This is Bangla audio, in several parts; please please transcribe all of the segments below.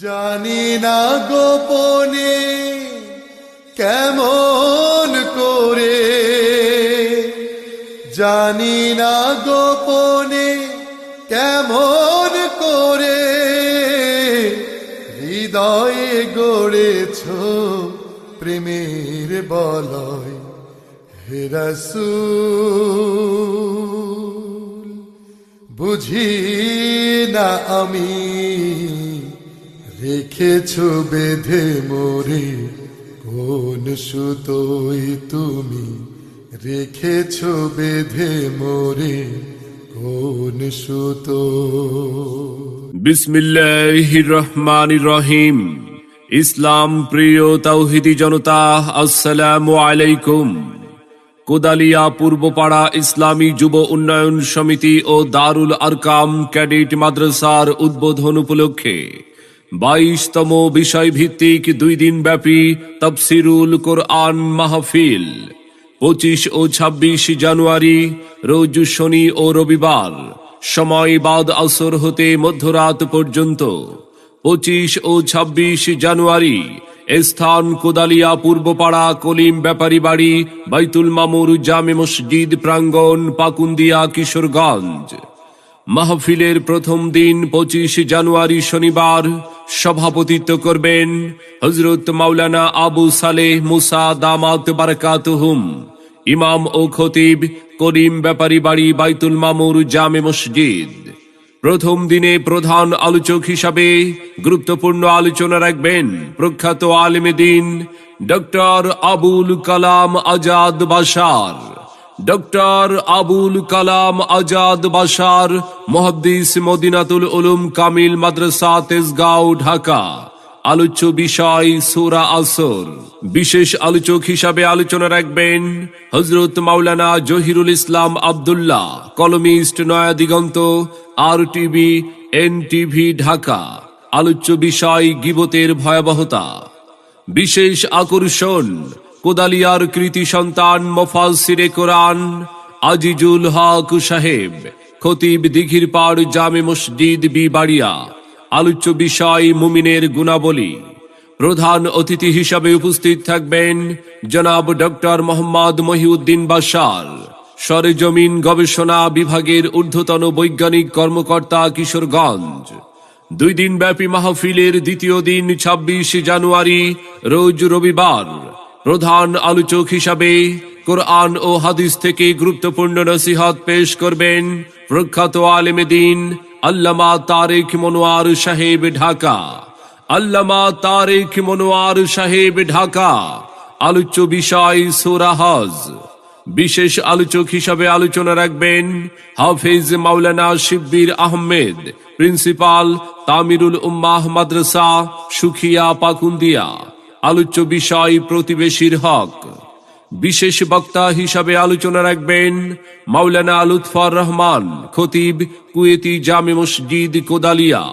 জানি না গোপনে কেমন করে। জানি না গোপনে কেমন করে। হৃদয়ে গড়েছ প্রেমের বলয়, হে রসূল। বুঝি না আমি রেখেছ বেঁধে মোরে, কোন সুতোই তুমি? রেখেছ বেঁধে মোরে, কোন সুতো? বিসমিল্লাহির রহমানির রহিম ইসলাম প্রিয় তাওহিদি জনতা, আসসালামু আলাইকুম। কোদালিয়া পূর্বপাড়া ইসলামী যুব উন্নয়ন সমিতি ও দারুল আরকাম ক্যাডেট মাদ্রাসার উদ্বোধন উপলক্ষে বাইশতম বিষয়ভিত্তিক দুই দিন ব্যাপী তফসিরুল কোরআন মাহফিল। পঁচিশ ও ছাব্বিশ জানুয়ারি, রোজ শনি ও রবিবার। সময় বাদ আসর হতে মধ্যরাত পর্যন্ত। পঁচিশ ও ছাব্বিশ জানুয়ারি, স্থান কোদালিয়া পূর্বপাড়া কলিম ব্যাপারী বাড়ি, বাইতুল মামুর জামে মসজিদ প্রাঙ্গণ, পাকুন্দিয়া, কিশোরগঞ্জ। মাহফিলের প্রথম দিন পঁচিশ জানুয়ারি শনিবার সভাপতিত্ব করবেন হজরত মাওলানা আবু সালেহ মুসা দামাত বারাকাতুহুম, ইমাম ও খতিব করিম ব্যাপারী বাড়ি বাইতুল মামুর জামে মসজিদ। প্রথম দিনে প্রধান আলোচক হিসাবে গুরুত্বপূর্ণ আলোচনা রাখবেন প্রখ্যাত আলেমে দিন ডক্টর আবুল কালাম আজাদ বাসার ডক্টর আবুল কালাম আজাদ বাসার মহাদ্দিস মদিনাতুল উলুম কামিল মাদ্রাসা, তেজগাঁও, ঢাকা। আলোচ্য বিষয় সুরা আসর। বিশেষ আলোচক হিসাবে আলোচনা রাখবেন হজরত মাওলানা Zahirul Islam Abdullah, columnist Naya Diganta R TV N TV Dhaka. আলোচ্য বিষয় গিবতের ভয়াবহতা। বিশেষ আকর্ষণ কোদালিয়ার কৃতি সন্তান মফাসিরে কোরআন আজিজুল হক সাহেব, খতিব দিঘির পাড় জামে মসজিদ বি বাড়িয়া আলোচ্য বিষয় মুমিনের গুণাবলী। প্রধান অতিথি হিসাবে উপস্থিত থাকবেন জনাব ডক্টর মোহাম্মদ মহিউদ্দিন বাসার সরেজমিন গবেষণা বিভাগের ঊর্ধ্বতন বৈজ্ঞানিক কর্মকর্তা কিশোরগঞ্জ। দুই দিন ব্যাপী মাহফিলের দ্বিতীয় দিন ২৬ জানুয়ারি, রোজ রবিবার। প্রধান আলোচক হিসাবে কোরআন ও হাদিস থেকে গুরুত্বপূর্ণ নসিহত পেশ করবেন প্রখ্যাত আলেমে দিন আল্লামা তারেক মনোয়ার সাহেব ঢাকা। আল্লামা তারেক মনোয়ার সাহেব ঢাকা। আলোচ্য বিষয় সোরাহজ বিশেষ আলোচক হিসাবে আলোচনা রাখবেন হাফেজ মাওলানা শিব্বির আহমেদ, প্রিন্সিপাল তামিরুল উম্মাহ মাদ্রাসা, সুখিয়া পাকুন্দিয়া। আলোচ্য বিষয় প্রতিবেশীর হক। বিশেষ বক্তা হিসাবে আলোচনা রাখবেন মাওলানা আলুৎফর রহমান, খতিব কুয়েতি জামে মসজিদ, কোদালিয়া।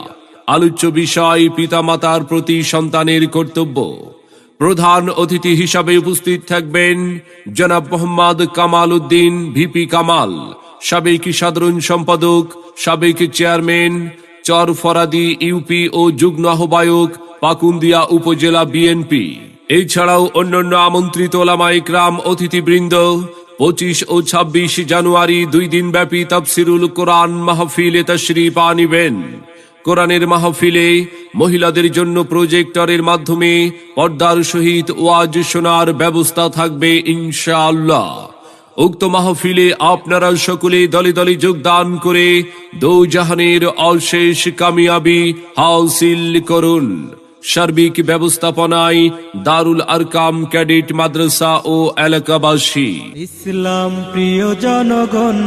আলোচ্য বিষয় পিতামাতার প্রতি সন্তানের কর্তব্য। প্রধান অতিথি হিসাবে উপস্থিত থাকবেন জনাব মোহাম্মদ কামাল উদ্দিন, ভিপি কামাল, সাবেক সাধারণ সম্পাদক, সাবেক চেয়ারম্যান চর ফরাদি ইউপি ও যুগ্ম আহ্বায়ক পাকুন্দিয়া উপজেলা বিএনপি এছাড়াও অন্যান্য আমন্ত্রিত ওলামা ইকরাম, অতিথিবৃন্দ, পঁচিশ ও ছাব্বিশ জানুয়ারি দুই দিন ব্যাপী তাফসিরুল কোরআন মাহফিলে তশরিফ আনিবেন। কোরআনের মাহফিলে মহিলাদের জন্য প্রজেক্টরের মাধ্যমে পর্দার সহিত ওয়াজ শোনার ব্যবস্থা থাকবে ইনশাআল্লাহ। উক্ত মাহফিলে আপনারা সকলে দলে দলে যোগদান করে দৌজাহানের অশেষ কামিয়াবি হাসিল করুন। সার্বিক ব্যবস্থাপনায় দারুল আরকাম ক্যাডেট মাদ্রাসা ও এলাকাবাসী। ইসলাম প্রিয় জনগণ,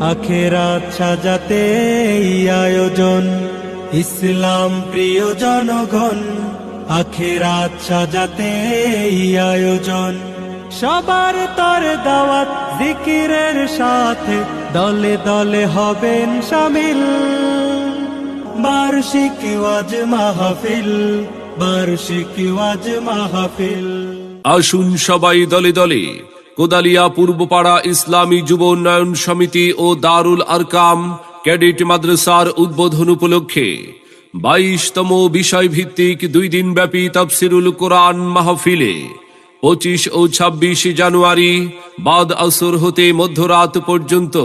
আখেরাত সাজাতে আয়োজন। ইসলাম প্রিয় জনগণ, আখেরাত সাজাতে আয়োজন। সবার তর দাওয়াত জিকিরের সাথে দলে দলে হবেন সামিল। বার্ষিক ওয়াজ মাহফিল, বার্ষিক ওয়াজ মাহফিল। আসুন সবাই দলে দলে, কোদালিয়া পূর্বপাড়া ইসলামী যুব উন্নয়ন সমিতি ও দারুল আরকাম ক্যাডেট মাদ্রাসার উদ্বোধন উপলক্ষে বাইশতম বিষয় ভিত্তিক দুই দিন ব্যাপী তফসিরুল কোরআন মাহফিলে পঁচিশ ও ছাব্বিশ জানুয়ারি বাদ আসর হতে মধ্যরাত পর্যন্ত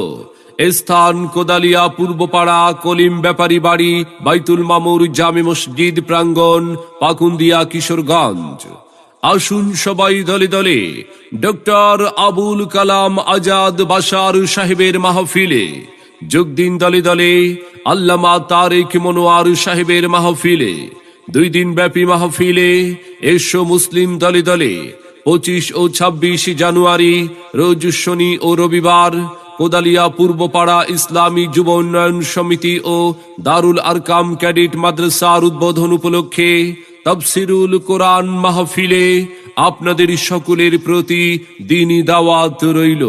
স্থান কোদালিয়া পূর্বপাড়া কলিম ব্যাপারী বাড়ি বাইতুল মামুর জামে মসজিদ প্রাঙ্গণ পাকুন্দিয়া কিশোরগঞ্জ। আসুন সবাই দলে দলে ডক্টর আবুল কালাম আজাদ বাসার সাহেবের মাহফিলে। যোগ দিন দলে দলে আল্লামা তারেক মনোয়ার সাহেবের মাহফিলে। দুই দিন ব্যাপী মাহফিলে এসো মুসলিম দলে দলে। পঁচিশ ও ছাব্বিশ জানুয়ারি, রোজ শনি ও রবিবার কোদালিয়া পূর্বপাড়া ইসলামী যুব উন্নয়ন সমিতি ও দারুল আরকাম ক্যাডেট মাদ্রাসার উদ্বোধন উপলক্ষে তফসিরুল কোরআন মাহফিলে আপনাদের সকলের প্রতি দিনই দাওয়াত রইল।